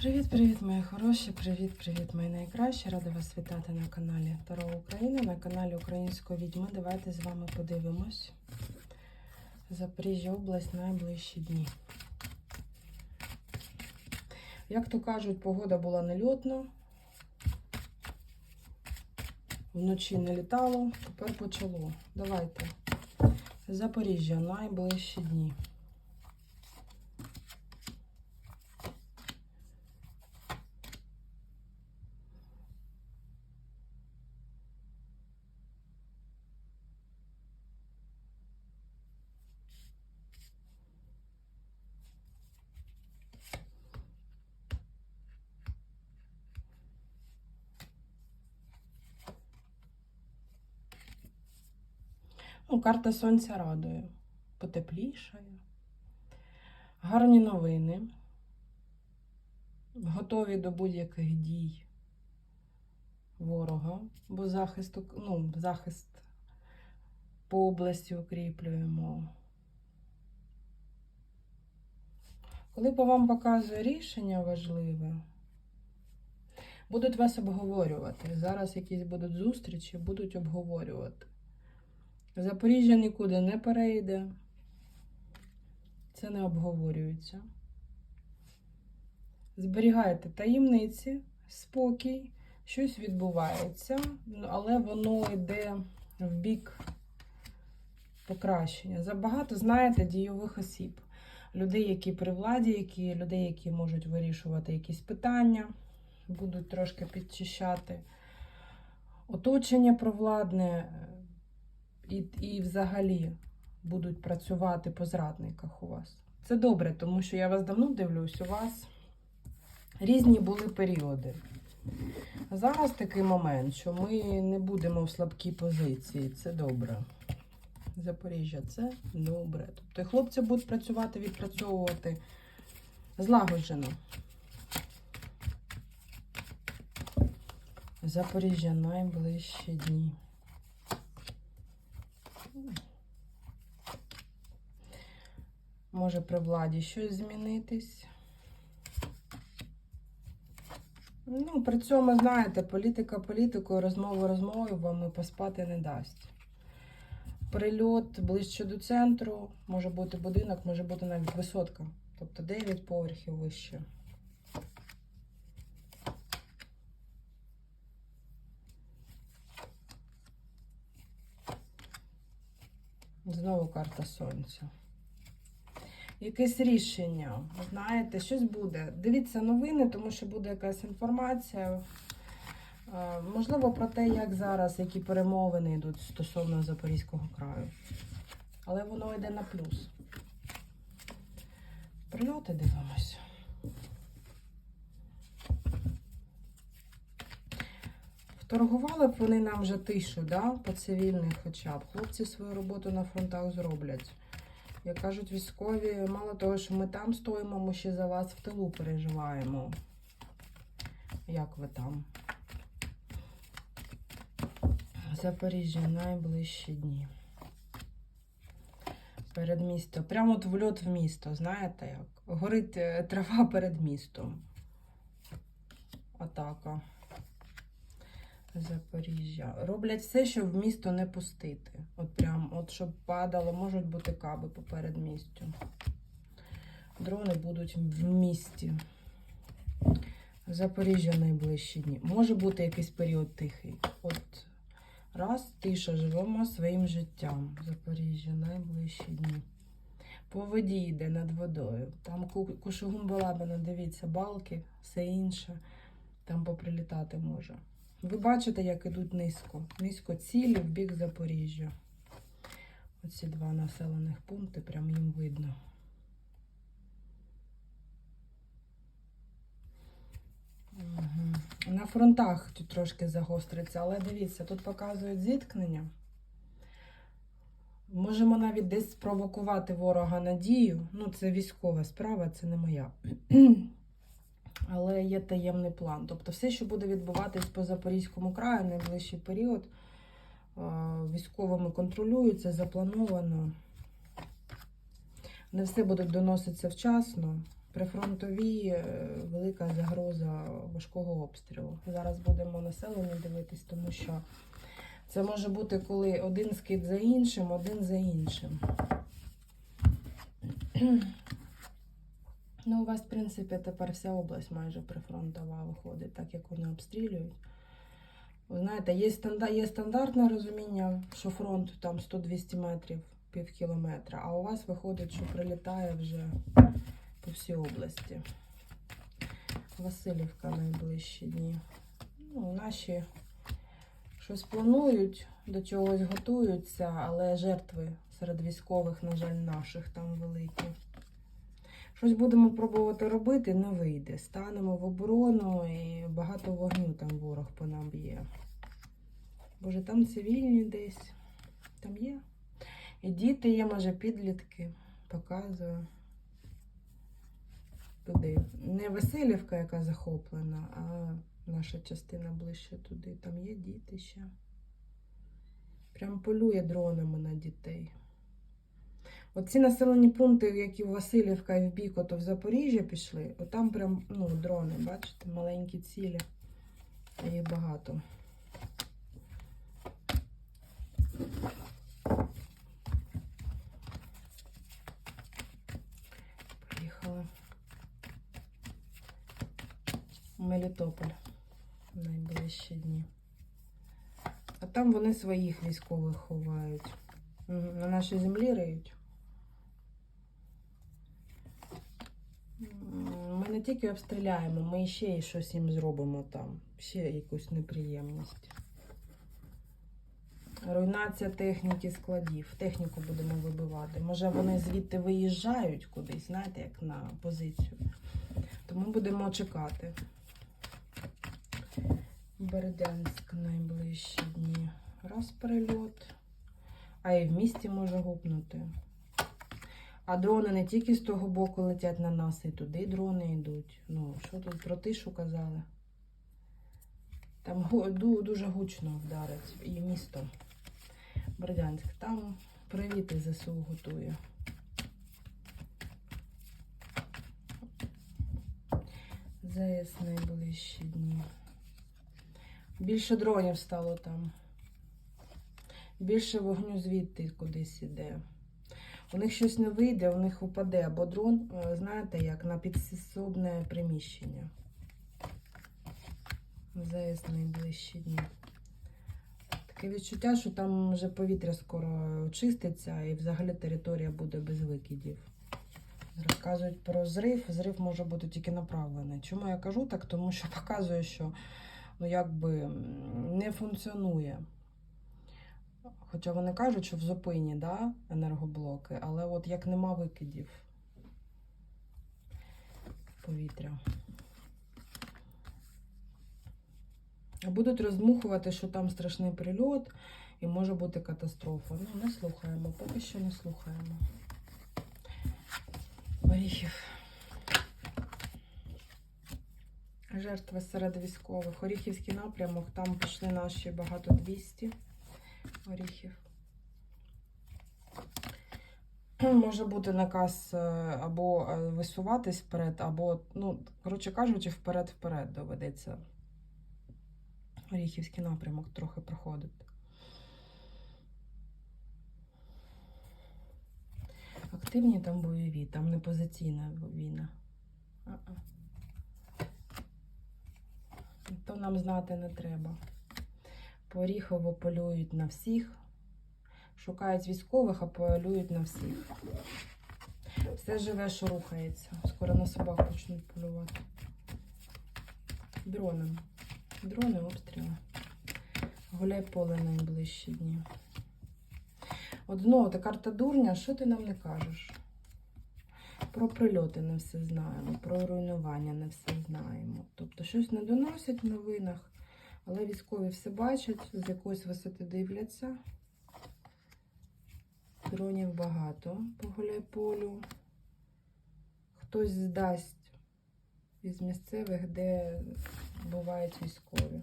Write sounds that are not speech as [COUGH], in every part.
Привіт-привіт, мої хороші! Привіт-привіт, мої найкращі! Рада вас вітати на каналі Таро Україна, на каналі Української відьми. Давайте з вами подивимось. Запоріжжя область найближчі дні. Як то кажуть, погода була нельотна. Вночі не літало, тепер почало. Давайте. Запоріжжя найближчі дні. Ну, карта сонця радує. Потеплішає. Гарні новини. Готові до будь-яких дій ворога, бо захист, ну, захист по області укріплюємо. Коли по вам показує рішення важливе, будуть вас обговорювати. Зараз якісь будуть зустрічі, будуть обговорювати. Запоріжжя нікуди не перейде. Це не обговорюється. Зберігайте таємниці, спокій, щось відбувається, але воно йде в бік покращення. Забагато знаєте дійових осіб. Людей, які при владі, які, людей, які можуть вирішувати якісь питання, будуть трошки підчищати. Оточення провладне і, і взагалі будуть працювати по зрадниках у вас. Це добре, тому що я вас давно дивлюсь, у вас різні були періоди. Зараз такий момент, що ми не будемо в слабкій позиції. Це добре. Запоріжжя, це добре. Тобто хлопці будуть працювати, відпрацьовувати злагоджено. Запоріжжя найближчі дні. Може при владі щось змінитись. Ну, при цьому, знаєте, політика політикою, розмова розмовою вам і поспати не дасть. Прильот ближче до центру, може бути будинок, може бути навіть висотка. Тобто 9 поверхів вище. Знову карта сонця. Якесь рішення, знаєте, щось буде. Дивіться новини, тому що буде якась інформація. Е, Можливо, про те, як зараз, які перемовини йдуть стосовно Запорізького краю. Але воно йде на плюс. Прильоти дивимося. Вторгували б вони нам вже тишу, да? по цивільних хоча б. Хлопці свою роботу на фронтах зроблять. Як кажуть військові, мало того, що ми там стоїмо, ми ще за вас в тилу переживаємо. Як ви там? Запоріжжя найближчі дні. Перед місто. Прямо от вльот в місто, знаєте як? Горить е, трава перед містом. Атака. Запоріжжя. Роблять все, щоб в місто не пустити. От прям, от щоб падало, можуть бути каби поперед містю. Дрони будуть в місті. Запоріжжя найближчі дні. Може бути якийсь період тихий. От раз, тиша, живемо своїм життям. Запоріжжя найближчі дні. По воді йде над водою. Там ку- кушугум балабана, дивіться, балки, все інше. Там поприлітати може. Ви бачите, як ідуть низько. Низько цілі в бік Запоріжжя. Оці два населених пункти, прям їм видно. Мгм. На фронтах тут трошки загостриться, але дивіться, тут показують зіткнення. Можемо навіть десь спровокувати ворога надію. Ну, це військова справа, це не моя. Але є таємний план. Тобто, все, що буде відбуватись по Запорізькому краю найближчий період, е, військовими контролюється, заплановано. Не все буде доноситися вчасно. прифронтові е, велика загроза важкого обстрілу. Зараз будемо населення дивитись, тому що це може бути коли один скид за іншим, один за іншим. Ну, у вас, в принципі, тепер вся область майже прифронтова виходить, так як вони обстрілюють. Ви знаєте, є, стандар... є стандартне розуміння, що фронт там 100-200 метрів, пів кілометра, а у вас виходить, що прилітає вже по всій області. Васильівка найближчі дні. Ну, наші щось планують, до чогось готуються, але жертви серед військових, на жаль, наших там великі. Щось будемо пробувати робити, не вийде. Станемо в оборону і багато вогню там ворог по нам б'є. Боже, там цивільні десь. Там є. І діти є, може, підлітки. Показую. Туди. Не Васильівка, яка захоплена, а наша частина ближче туди. Там є діти ще. Прям полює дронами на дітей. Оці населені пункти, які в Васильівка і в бік, ото в Запоріжжя пішли, от там прям ну, дрони, бачите, маленькі цілі. Їх багато. Поїхала. в Мелітополь в найближчі дні. А там вони своїх військових ховають. На нашій землі риють. Ми не тільки обстріляємо, ми ще й щось їм зробимо там. Ще якусь неприємність. Руйнація техніки складів. Техніку будемо вибивати. Може вони звідти виїжджають кудись, знаєте, як на позицію. Тому будемо чекати. Бердянськ найближчі дні. Раз прильот. А і в місті може гупнути. А дрони не тільки з того боку летять на нас, і туди дрони йдуть. Ну, що тут про тишу казали? Там дуже гучно вдарить і місто. Бердянськ. Там привіти ЗСУ готує. ЗС найближчі дні. Більше дронів стало там. Більше вогню звідти кудись іде. У них щось не вийде, у них упаде або дрон, е, знаєте, як на підсобне приміщення. ЗС найближчі дні. Таке відчуття, що там вже повітря скоро очиститься і взагалі територія буде без викидів. Розказують про зрив. Зрив може бути тільки направлений. Чому я кажу так? Тому що [LAUGHS] показує, що ну, якби не функціонує. Хоча вони кажуть, що в зупині да, енергоблоки, але от як нема викидів повітря. Будуть роздмухувати, що там страшний прильот і може бути катастрофа. Ну, не слухаємо, поки що не слухаємо. Оріхів. Жертви серед військових. Оріхівський напрямок, там пішли наші багато 200 оріхів. Може бути наказ е, або е, висуватись вперед, або, ну, коротше кажучи, вперед-вперед доведеться Оріхівський напрямок трохи проходити. Активні там бойові, там не позиційна війна. А-а. То нам знати не треба. По Оріхову полюють на всіх. Шукають військових, а полюють на всіх. Все живе, що рухається. Скоро на собак почнуть полювати. Дронами. Дрони, обстріли. Гуляй поле найближчі дні. От знову та карта дурня, що ти нам не кажеш? Про прильоти не все знаємо, про руйнування не все знаємо. Тобто щось не доносять в новинах, але військові все бачать, з якоїсь висоти дивляться. Дронів багато по гуляйполю. Хтось здасть із місцевих, де бувають військові.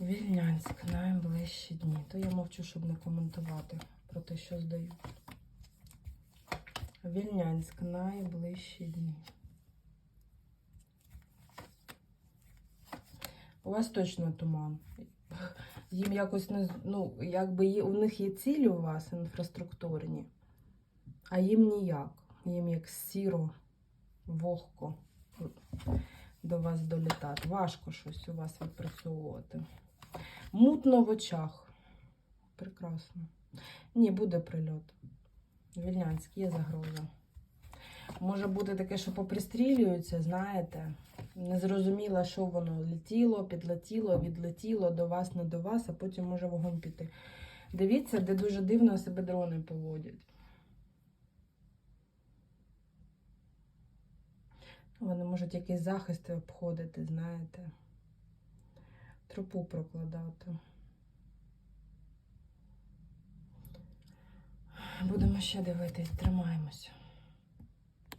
Вільнянськ найближчі дні. То я мовчу, щоб не коментувати про те, що здаю. Вільнянськ найближчі дні. У вас точно туман. Їм якось не ну, якби є, у них є цілі у вас інфраструктурні, а їм ніяк. Їм як сіро, вогко до вас долітати. Важко щось у вас відпрацьовувати. Мутно в очах. Прекрасно. Ні, буде прильот. Вільнянськ, є загроза. Може бути таке, що попристрілюються, знаєте. Не зрозуміла, що воно летіло, підлетіло, відлетіло до вас, не до вас, а потім може вогонь піти. Дивіться, де дуже дивно себе дрони поводять. Вони можуть якісь захисти обходити, знаєте. Тропу прокладати. Будемо ще дивитись, тримаємося.